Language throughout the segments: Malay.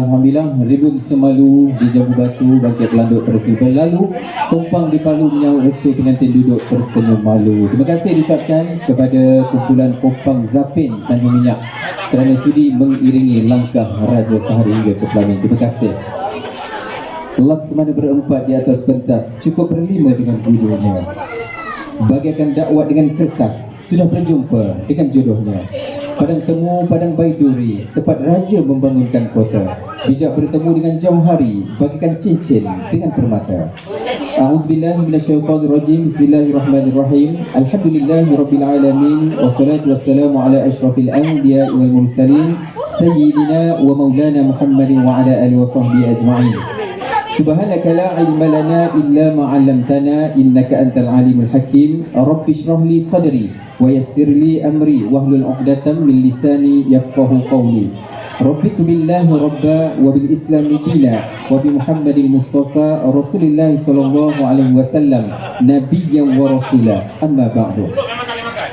Alhamdulillah, Ribun semalu di Jambu Batu Bangkit pelanduk tersenyum lalu Tumpang di Palu menyambut restu pengantin duduk tersenyum malu. Terima kasih diucapkan kepada kumpulan Kopang Zapin Tanjung Minyak Kerana sudi mengiringi langkah Raja Sehari hingga ke Pelamin Terima kasih. Laksmana berempat di atas pentas Cukup berlima dengan gurunya Bagaikan dakwah dengan kertas Sudah berjumpa dengan jodohnya Padang temu padang baiduri Tepat raja membangunkan kota. Bijak bertemu dengan jauh hari Bagikan cincin dengan permata. A'udzubillah minasyaitanirrajim Bismillahirrahmanirrahim. Alhamdulillahi rabbil alamin Wassalatu wassalamu ala ashrafil anbiya wal mursalin. Sayyidina wa maulana Muhammadin wa ala alihi wa sahbihi ajma'in سبحانك لا علم لنا إلا ما علمتنا إنك أنت العليم الحكيم رب اشرح لي صدري ويسر لي أمري واحلل عقدة من لساني يفقه قولي رضيت بالله ربا وبالإسلام دينا وبمحمد المصطفى رسول الله صلى الله عليه وسلم نبيا ورسولا أما بعد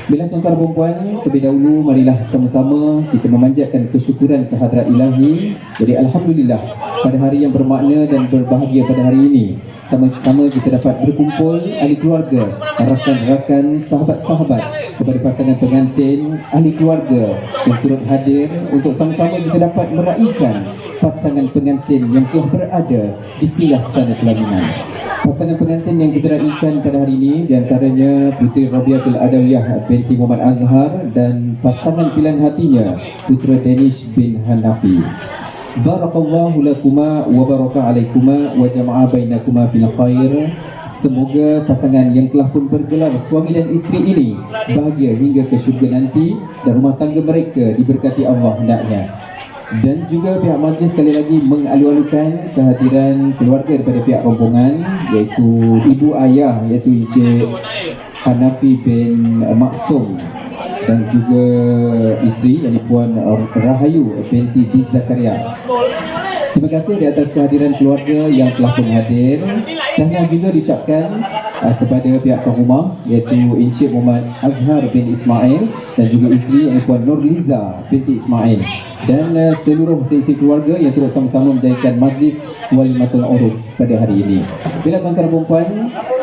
bila tuan-tuan dan perempuan, terlebih dahulu marilah sama-sama kita memanjatkan kesyukuran kehadrat ilahi. Jadi Alhamdulillah pada hari yang bermakna dan berbahagia pada hari ini sama-sama kita dapat berkumpul ahli keluarga, rakan-rakan, sahabat-sahabat kepada pasangan pengantin, ahli keluarga yang turut hadir untuk sama-sama kita dapat meraihkan pasangan pengantin yang telah berada di silah sana pelaminan. Pasangan pengantin yang kita raikan pada hari ini di antaranya Puteri Rabiatul Adawiyah binti Muhammad Azhar dan pasangan pilihan hatinya Putra Danish bin Hanafi. Barakallahu lakuma wa baraka alaikuma wa jama'a bainakuma fil khair. Semoga pasangan yang telah pun bergelar suami dan isteri ini bahagia hingga ke syurga nanti dan rumah tangga mereka diberkati Allah hendaknya dan juga pihak majlis sekali lagi mengalu-alukan kehadiran keluarga daripada pihak rombongan iaitu ibu ayah iaitu Encik Hanafi bin Maksum dan juga isteri yang Puan Rahayu binti Diz Zakaria. Terima kasih di atas kehadiran keluarga yang telah pun hadir dan juga diucapkan uh, kepada pihak tuan rumah iaitu Encik Muhammad Azhar bin Ismail dan juga isteri yang Puan Nurliza binti Ismail dan uh, seluruh sesi keluarga yang terus sama-sama menjayakan majlis Walimatul Urus pada hari ini. Bila tuan-tuan dan perempuan,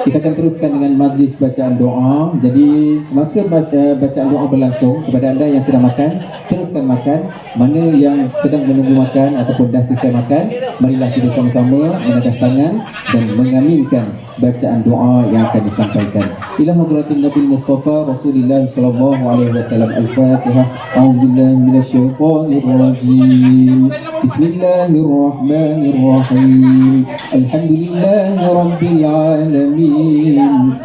kita akan teruskan dengan majlis bacaan doa. Jadi semasa baca, bacaan doa berlangsung kepada anda yang sedang makan, teruskan makan. Mana yang sedang menunggu makan ataupun dah selesai makan, marilah kita sama-sama menadah tangan dan mengaminkan bacaan doa yang akan disampaikan. Ila hadratin Nabi Mustafa Rasulullah sallallahu alaihi wasallam. Al-Fatihah. A'udzubillahi minasyaitonir rajim. Bismillahirrahmanirrahim. Alhamdulillahi rabbil alamin.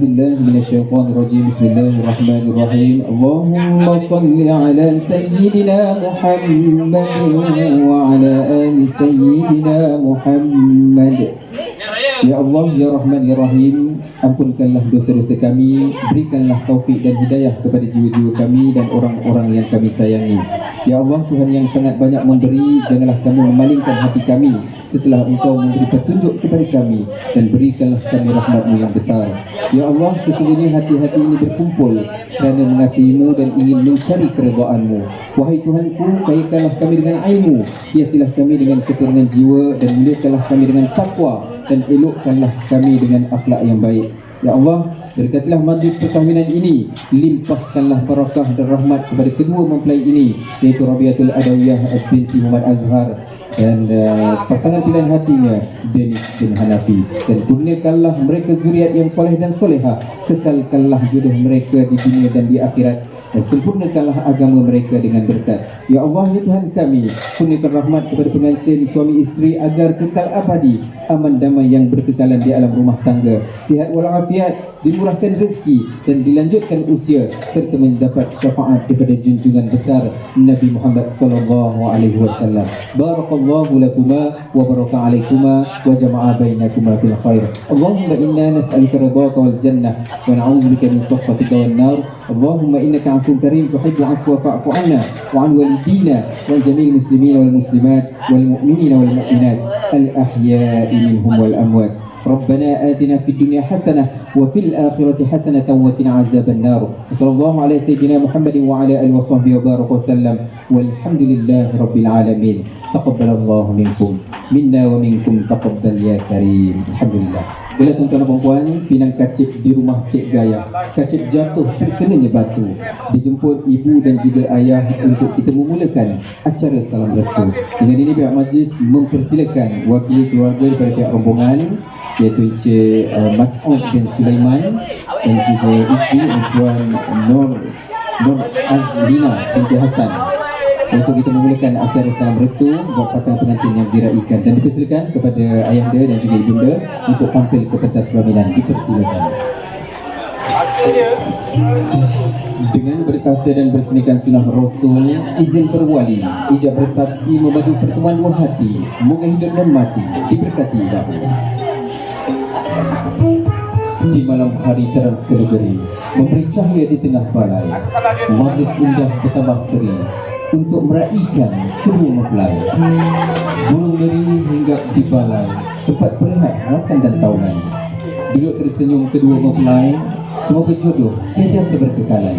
بالله من الشيطان الرجيم بسم الله الرحمن الرحيم اللهم صل على سيدنا محمد وعلى آل سيدنا محمد Ya Allah, Ya Rahman, Ya Rahim Ampunkanlah dosa-dosa kami Berikanlah taufik dan hidayah kepada jiwa-jiwa kami Dan orang-orang yang kami sayangi Ya Allah, Tuhan yang sangat banyak memberi Janganlah kamu memalingkan hati kami Setelah engkau memberi petunjuk kepada kami Dan berikanlah kami rahmatmu yang besar. Ya Allah, sesungguhnya hati-hati ini berkumpul Kerana mengasihimu dan ingin mencari keredaanmu Wahai Tuhanku, kayakanlah kami dengan ilmu. Hiasilah kami dengan keterangan jiwa Dan muliakanlah kami dengan takwa. Dan elokkanlah kami dengan akhlak yang baik. Ya Allah, berkatilah majlis perkahwinan ini, limpahkanlah barakah dan rahmat kepada kedua mempelai ini, iaitu Rabiatul Adawiyah binti Muhammad Azhar dan uh, pasangan pilihan hatinya Denis bin Hanafi. Dan kurniakanlah mereka zuriat yang soleh dan solehah kekalkanlah jodoh mereka di dunia dan di akhirat dan sempurnakanlah agama mereka dengan berkat. Ya Allah, ya Tuhan kami, kurniakan rahmat kepada pengantin suami isteri agar kekal abadi, aman damai yang berkekalan di alam rumah tangga, sihat walafiat, dimurahkan rezeki dan dilanjutkan usia serta mendapat syafaat daripada junjungan besar Nabi Muhammad sallallahu alaihi wasallam. Barakallahu lakuma wa baraka alaikuma wa jama'a bainakuma fil khair. Allahumma inna nas'aluka ridhaka wal jannah wa na'udzubika min sakhatika wan nar. Allahumma innaka أنت كريم تحب العفو فاعف عنا وعن والدينا وعن جميع المسلمين والمسلمات والمؤمنين والمؤمنات الأحياء منهم والأموات. ربنا آتنا في الدنيا حسنة وفي الآخرة حسنة وقنا عذاب النار. وصلى الله على سيدنا محمد وعلى آله وصحبه وبارك وسلم. والحمد لله رب العالمين. تقبل الله منكم منا ومنكم تقبل يا كريم. الحمد لله. Bila tuan-tuan dan perempuan pinang kacip di rumah Cik Gaya. Kacip jatuh terkenanya batu. Dijemput ibu dan juga ayah untuk kita memulakan acara salam restu. Dengan ini pihak majlis mempersilakan wakili keluarga daripada pihak rombongan iaitu Encik uh, Mas'ud bin Sulaiman dan juga isteri Tuan Nur Nur Azlina binti Hasan untuk kita memulakan acara salam restu buat pasangan pengantin yang diraikan. Dan dipersilakan kepada ayahanda dan juga ibunda untuk tampil ke pentas pelaminan dipersilakan. Dengan berkata dan bersenikan sunnah Rasul izin berwali ijab bersaksi memadu pertemuan dua hati moga hidup dan mati diberkati bahu di malam hari terang sergeri memberi cahaya di tengah balai majlis indah bertambah seri untuk meraihkan kedua mempelai. Burung deri hingga di balai sempat perlihat rakan dan tahunan duduk tersenyum kedua mempelai semoga jodoh sentiasa berkekalan.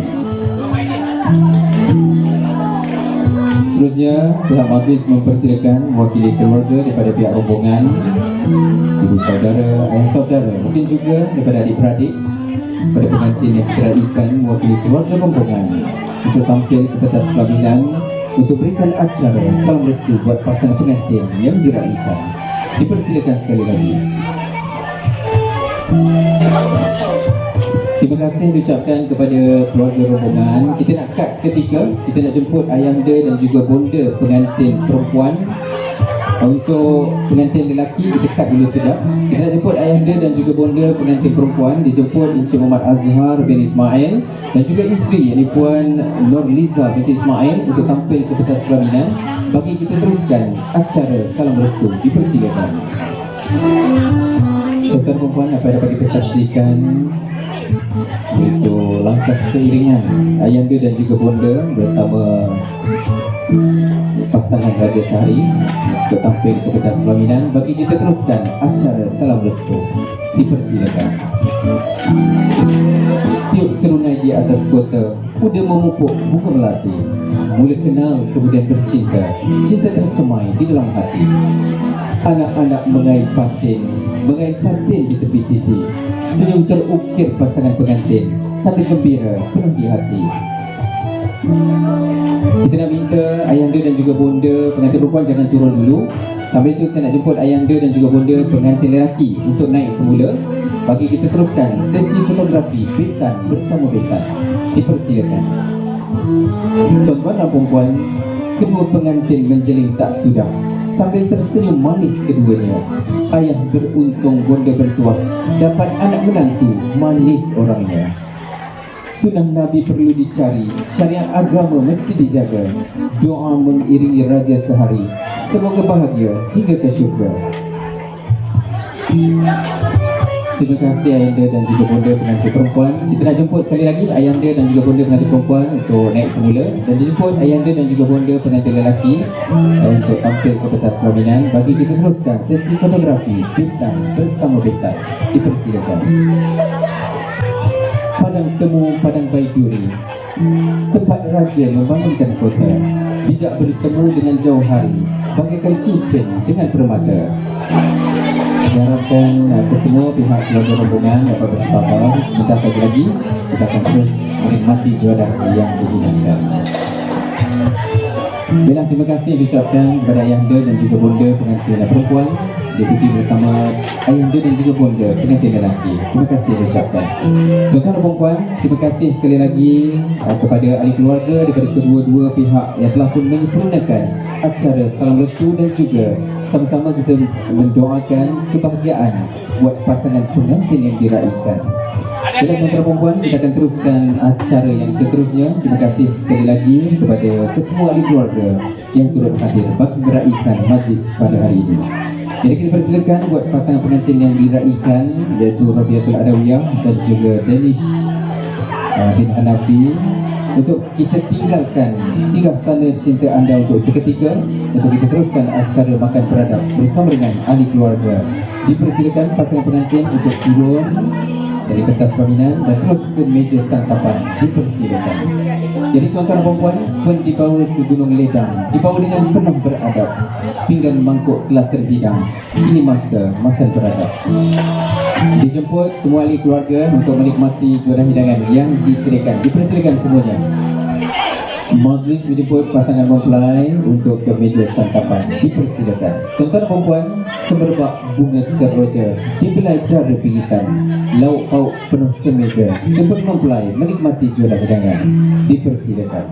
Seterusnya, pihak majlis mempersilakan wakili keluarga daripada pihak rombongan, ibu saudara, ayah saudara, mungkin juga daripada adik-beradik pada pengantin yang teraikan wakili keluarga rombongan untuk tampil ke pentas pelaminan untuk berikan acara salam restu buat pasangan pengantin yang diraikan. Dipersilakan sekali lagi. Terima kasih diucapkan kepada keluarga rombongan. Kita nak cut seketika. Kita nak jemput ayahanda dan juga bonda pengantin perempuan. Untuk pengantin lelaki, cut dulu sedap. Kita jemput ayahanda dan juga bonda pengantin perempuan. Dijemput Encik Muhammad Azhar bin Ismail dan juga isteri, ini Puan Nur Liza binti Ismail untuk tampil ke pentas pelaminan. Bagi kita teruskan acara Salam Restu. Dipersilakan. Tuan-tuan perempuan apa yang dapat kita saksikan itu langkah seiringan ayahanda dan juga bonda bersama pasangan Raja untuk tampil ke pentas pelaminan bagi kita teruskan acara Salam Restu. Dipersilakan. Tiup serunai di atas kota kuda memupuk bunga melati mula kenal kemudian bercinta. Cinta tersemai di dalam hati. Anak-anak mengait patin mengait patin di tepi titik senyum terukir pasangan pengantin. Tapi gembira penuh di hati kita nak minta ayahanda dan juga bonda pengantin perempuan jangan turun dulu sambil itu saya nak jemput ayahanda dan juga bonda pengantin lelaki untuk naik semula bagi kita teruskan sesi fotografi besan bersama besan dipersilakan tuan-tuan dan perempuan kedua pengantin menjeling tak sudah sambil tersenyum manis keduanya. Ayah beruntung bonda bertuah dapat anak menantu manis orangnya. Sunnah Nabi perlu dicari, syariat agama mesti dijaga. Doa mengiringi raja sehari, semoga bahagia hingga ke syurga. Terima kasih Ayanda dan juga bonda pengantin perempuan. Kita nak jemput sekali lagi Ayanda dan juga bonda pengantin perempuan untuk naik semula dan dijemput Ayanda dan juga bonda pengantin lelaki uh, untuk tampil ke pentas pelaminan bagi kita teruskan sesi fotografi besan bersama besan. Dipersilakan. Padang temu padang baiduri tempat raja membangunkan kota. Bijak bertemu dengan jauh hari bagaikan cincin dengan permata. Diharapkan uh, kesemua pihak keluarga rombongan dapat bersabar. Sebentar lagi kita akan terus menikmati juadah yang digunakan Baiklah, terima kasih diucapkan kepada ayahanda dan juga bonda pengantin perempuan diikuti bersama ayahanda dan juga bonda pengantin lelaki. Terima kasih diucapkan. Tuan-tuan dan puan terima kasih sekali lagi uh, kepada ahli keluarga daripada kedua-dua pihak yang telah pun menyempurnakan acara salam restu dan juga sama-sama kita mendoakan kebahagiaan buat pasangan pengantin yang diraikan. Jadi tuan-tuan dan puan kita akan teruskan acara yang seterusnya. Terima kasih sekali lagi kepada kesemua ahli keluarga yang turut hadir bagi meraikan majlis pada hari ini. Jadi kita persilakan buat pasangan pengantin yang diraikan iaitu Rabiatul Adawiyah dan juga Danish uh, bin Hanafi untuk kita tinggalkan singgah sana cinta anda untuk seketika untuk kita teruskan acara makan beradab bersama dengan ahli keluarga. Dipersilakan pasangan pengantin untuk turun dari pentas paminan dan terus ke meja santapan dipersilakan. Jadi tuan-tuan dan puan pun dibawa ke Gunung Ledang. Dibawa dengan penuh beradab. Pinggan mangkuk telah terhidang ini masa makan beradab. Dijemput semua ahli keluarga untuk menikmati jualan hidangan yang disediakan dipersilakan semuanya Majlis menjemput pasangan mempelai untuk ke meja santapan dipersilakan. Tuan-tuan dan puan, semerbak bunga seroja dibelai dara pingitan. Lauk pauk penuh semeja. Jemput mempelai menikmati jualan hidangan. Dipersilakan.